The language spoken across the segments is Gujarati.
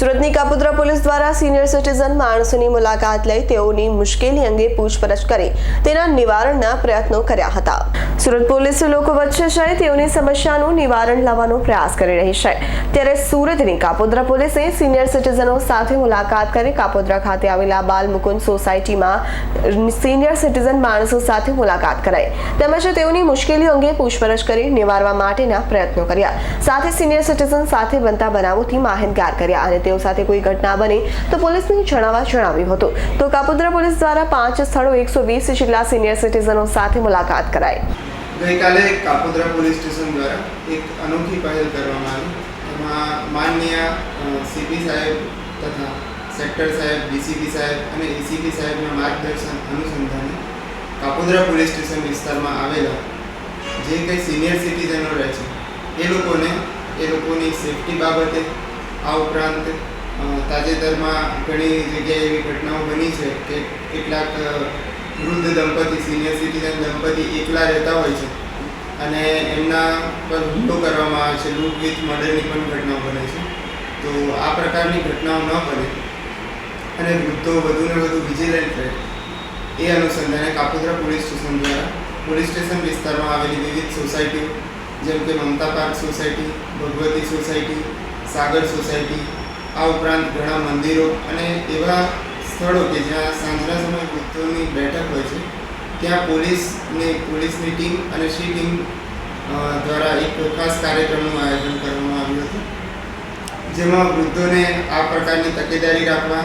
સુરતની કાપોદ્રા પોલીસ દ્વારા સિનિયર સિટીઝન માણસોની મુલાકાત લઈ તેઓની મુશ્કેલી અંગે પૂછપરછ કરી તેના નિવારણના પ્રયત્નો કર્યા હતા. સુરત પોલીસ લોકો વચ્ચે જઈ તેઓની સમસ્યાનું નિવારણ લાવવાનો પ્રયાસ કરી રહી છે. ત્યારે સુરતની કાપોદ્રા પોલીસે સિનિયર સિટીઝનો સાથે મુલાકાત કરી કાપોદ્રા ખાતે આવેલા બાલ મુકુંદ સોસાયટીમાં સિનિયર સિટીઝન માણસો સાથે મુલાકાત કરાઈ. તેમજ તેઓની મુશ્કેલીઓ અંગે પૂછપરછ કરી નિવારવા માટેના પ્રયત્નો કર્યા. સાથે સિનિયર સિટીઝન સાથે બનતા બનાવોથી માહિતગાર કર્યા અને તેઓ સાથે કોઈ ઘટના બને તો પોલીસને જણાવવા જણાવ્યું હતું. તો કાપોદ્રા પોલીસ દ્વારા પાંચ સ્થળો એકસો વીસ જેટલા સિનિયર સિટીઝનો સાથે મુલાકાત કરાઈ. ગઈકાલે કાપોદ્રા પોલીસ સ્ટેશન દ્વારા એક અનોખી પહેલ કરવામાં આવી. એમાં માનનીય સીપી સાહેબ તથા સેક્ટર સાહેબ ડીસીપી સાહેબ અને એસીપી સાહેબના માર્ગદર્શન અનુસંધાને કાપોદ્રા પોલીસ સ્ટેશન વિસ્તારમાં આવેલા જે કંઈ સિનિયર સિટીઝનો રહે છે, એ લોકોને, એ લોકોની સેફટી બાબતે આ ઉપરાંત તાજેતરમાં ઘણી જગ્યાએ એવી ઘટનાઓ બની છે કે કેટલાક વૃદ્ધ દંપતી સિનિયર સિટીઝન દંપતી એકલા રહેતા હોય છે. અને એમના પર હુમલો કરવામાં આવે છે. લૂંટ વિથ મર્ડરની પણ ઘટનાઓ બને છે. તો આ પ્રકારની ઘટનાઓ ન બને. અને વૃદ્ધો વધુને વધુ વિજિલન્ટ રહે. એ અનુસંધાને કાપોદ્રા પોલીસ સ્ટેશન દ્વારા, પોલીસ સ્ટેશન વિસ્તારમાં આવેલી વિવિધ સોસાયટીઓ, જેમ કે Mamata park society, Bhagwati society Sagar society, આ ઉપરાંત ઘણા મંદિરો અને એવા સ્થળો કે જ્યાં સાંજના સમયે વૃદ્ધોની બેઠક હોય છે, ત્યાં પોલીસને પોલીસની ટીમ અને સી ટીમ દ્વારા એક ખાસ કાર્યક્રમનું આયોજન કરવામાં આવ્યું હતું. જેમાં વૃદ્ધોને આ પ્રકારની તકેદારી રાખવા,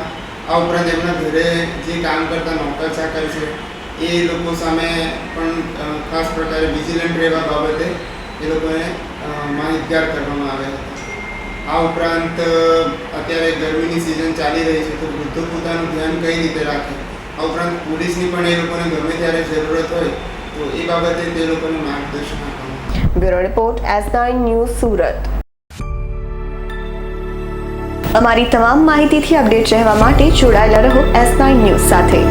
આ ઉપરાંત એમના ઘરે જે કામ કરતા નોકર ચાકર છે, એ લોકો સામે પણ ખાસ પ્રકારે વિજિલન્ટ રહેવા બાબતે એ લોકોને માહિતગાર કરવામાં આવ્યા હતા. આ ઉપરાંત અત્યારે ગરમીની સિઝન ચાલી રહી છે, તો વૃદ્ધો પોતાનું ધ્યાન કઈ રીતે રાખે? આ ઉપરાંત પોલીસની પણ એ લોકોને ગમે ત્યારે જરૂરત હોય, તો એ બાબતે તે લોકોને માર્ગદર્શન bureau report S nine news Surat. અમારી તમામ માહિતીથી અપડેટ રહેવા માટે જોડાયેલા રહો એસ નાઇન ન્યૂઝ સાથે.